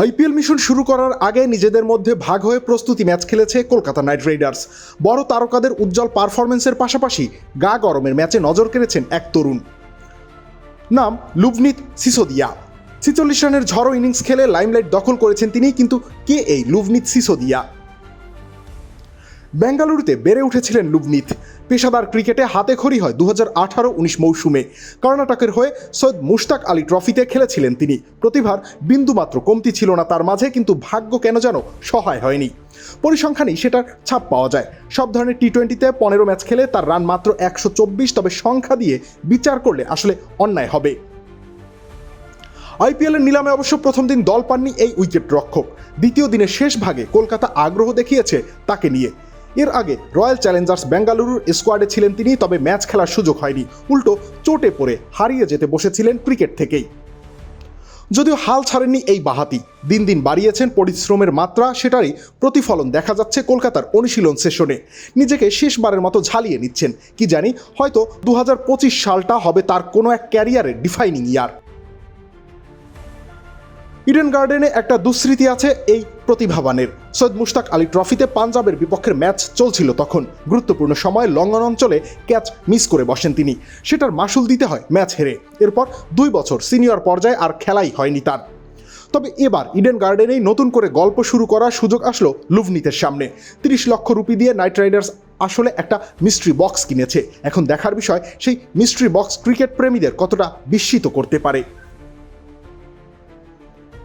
IPL mission শুরু করার আগে নিজেদের মধ্যে ভাগ হয়ে প্রস্তুতি ম্যাচ খেলেছে কলকাতা নাইট রাইডার্স। বড় তারকাদের উজ্জ্বল পারফরমেন্সের পাশাপাশি গা গরমের ম্যাচে নজর কেড়েছেন এক তরুণ। নাম লুভনিত সিসোদিয়া। ছিচল্লিশ রানের ঝড়ো ইনিংস খেলে লাইমলাইট দখল করেছেন তিনি, কিন্তু কে এই লুভনিত সিসোদিয়া? বেঙ্গালুরুতে বেড়ে উঠেছিলেন লুবনিত। পেশাদার ক্রিকেটে হাতে খড়ি হয় দু হাজার আঠারো উনিশ মৌসুমে। কর্ণাটকের হয়ে সৈয়দ মুশতাক আলী ট্রফিতে খেলেছিলেন তিনি। প্রতিভার বিন্দুমাত্র কমতি ছিল না তার মাঝে, কিন্তু ভাগ্য কেন যেন সহায় হয়নি। পরিসংখ্যানেই সেটার ছাপ পাওয়া যায়। সব ধরনের টি টোয়েন্টিতে পনেরো ম্যাচ খেলে তার রান মাত্র একশো চব্বিশ, তবে সংখ্যা দিয়ে বিচার করলে আসলে অন্যায় হবে। আইপিএলের নিলামে অবশ্য প্রথম দিন দল পাননি এই উইকেট রক্ষক। দ্বিতীয় দিনের শেষ ভাগে কলকাতা আগ্রহ দেখিয়েছে তাকে নিয়ে। এর আগে রয়্যাল চ্যালেঞ্জার্স বেঙ্গালুরুর স্কোয়াডে ছিলেন তিনি, তবে ম্যাচ খেলার সুযোগ হয়নি। উল্টো চোটে পড়ে হারিয়ে যেতে বসেছিলেন ক্রিকেট থেকেই। যদিও হাল ছাড়েননি এই বাহাতি, দিন দিন বাড়িয়েছেন পরিশ্রমের মাত্রা, সেটারই প্রতিফলন দেখা যাচ্ছে কলকাতার অনুশীলন সেশনে। নিজেকে শেষবারের মতো ঝালিয়ে নিচ্ছেন, কি জানি, হয়তো দু হাজার পঁচিশ সালটা হবে তার কোনো এক ক্যারিয়ারের ডিফাইনিং ইয়ার ইডেন গার্ডেনে একটা দুঃস্মৃতি আছে এই প্রতিভাবানের। সৈয়দ মুশতাক আলী ট্রফিতে পাঞ্জাবের বিপক্ষের ম্যাচ চলছিল তখন। গুরুত্বপূর্ণ সময়ে লঙ্ঘন অঞ্চলে ক্যাচ মিস করে বসেন তিনি। সেটার মাসুল দিতে হয় ম্যাচ হেরে। এরপর দুই বছর সিনিয়র পর্যায়ে আর খেলাই হয়নি তার। তবে এবার ইডেন গার্ডেনেই নতুন করে গল্প শুরু করার সুযোগ আসলো লুভনিতের সামনে। তিরিশ লক্ষ রুপি দিয়ে নাইট রাইডার্স আসলে একটা মিস্ট্রি বক্স কিনেছে। এখন দেখার বিষয়, সেই মিস্ট্রি বক্স ক্রিকেট প্রেমীদের কতটা বিস্মিত করতে পারে।